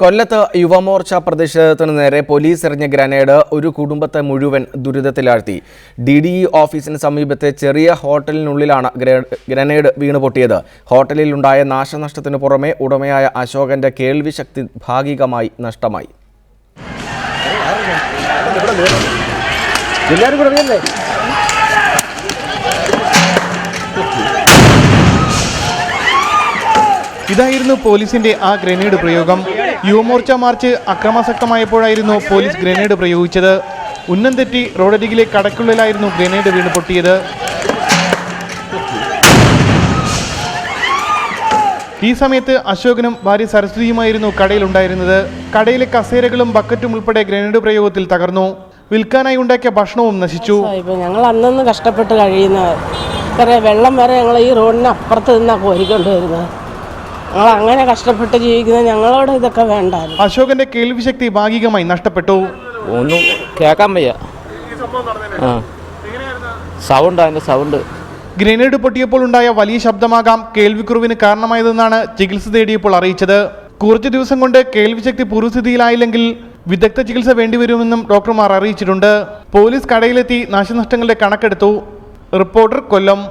കൊല്ലത്ത് യുവമോർച്ച പ്രതിഷേധത്തിന് നേരെ പോലീസ് എറിഞ്ഞ ഗ്രനേഡ് ഒരു കുടുംബത്തെ മുഴുവൻ ദുരിതത്തിലാഴ്ത്തി. ഡി ഡി ഇ ഓഫീസിന് സമീപത്തെ ചെറിയ ഹോട്ടലിനുള്ളിലാണ് ഗ്രനേഡ് വീണ് പൊട്ടിയത്. ഹോട്ടലിലുണ്ടായ നാശനഷ്ടത്തിന് പുറമെ ഉടമയായ അശോകന്റെ കേൾവിശക്തി ഭാഗികമായി നഷ്ടമായി. ഇതായിരുന്നു പോലീസിന്റെ ആ ഗ്രനേഡ് പ്രയോഗം. യുവമോർച്ച മാർച്ച് അക്രമാസക്തമായപ്പോഴായിരുന്നു പോലീസ് ഗ്രനേഡ് പ്രയോഗിച്ചത്. ഉന്നം തെറ്റി റോഡരികിലെ കടക്കുള്ളിലായിരുന്നു ഗ്രനേഡ് വീണ് പൊട്ടിയത്. ഈ സമയത്ത് അശോകനും ഭാര്യ സരസ്വതിയുമായിരുന്നു കടയിലുണ്ടായിരുന്നത്. കടയിലെ കസേരകളും ബക്കറ്റും ഉൾപ്പെടെ ഗ്രനേഡ് പ്രയോഗത്തിൽ തകർന്നു. വിൽക്കാനായി ഉണ്ടാക്കിയ ഭക്ഷണവും നശിച്ചു. ഞങ്ങൾ അന്നൊന്ന് കഷ്ടപ്പെട്ട് കഴിയുന്നത് വെള്ളം വരെ ഞങ്ങൾ ഈ റോഡിന് അപ്പുറത്ത് നിന്നാണ് കോരിക്കൊണ്ട് വരുന്നത് ഞങ്ങൾ അങ്ങനെ കഷ്ടപ്പെട്ട് ജീവിക്കുന്ന ഞങ്ങളോട് ഇതൊക്കെ വേണ്ടായിരുന്നു. അശോകന്റെ കേൾവിശക്തി ഭാഗികമായി നഷ്ടപ്പെട്ടു. ഒന്നും കേൾക്കാൻ വയ്യ. ആ. സൗണ്ട് അതിന്റെ സൗണ്ട്. ഗ്രനേഡ് പൊട്ടിയപ്പോൾ ഉണ്ടായ വലിയ ശബ്ദമാകാം കേൾവിക്കുറവിന് കാരണമായതെന്നാണ് ചികിത്സ തേടിയപ്പോൾ അറിയിച്ചത്. കുറച്ച് ദിവസം കൊണ്ട് കേൾവിശക്തി പൂർവസ്ഥിതിയിലായില്ലെങ്കിൽ വിദഗ്ധ ചികിത്സ വേണ്ടിവരുമെന്നും ഡോക്ടർമാർ അറിയിച്ചിട്ടുണ്ട്. പോലീസ് കടയിലെത്തി നാശനഷ്ടങ്ങളുടെ കണക്കെടുത്തു. റിപ്പോർട്ടർ കൊല്ലം.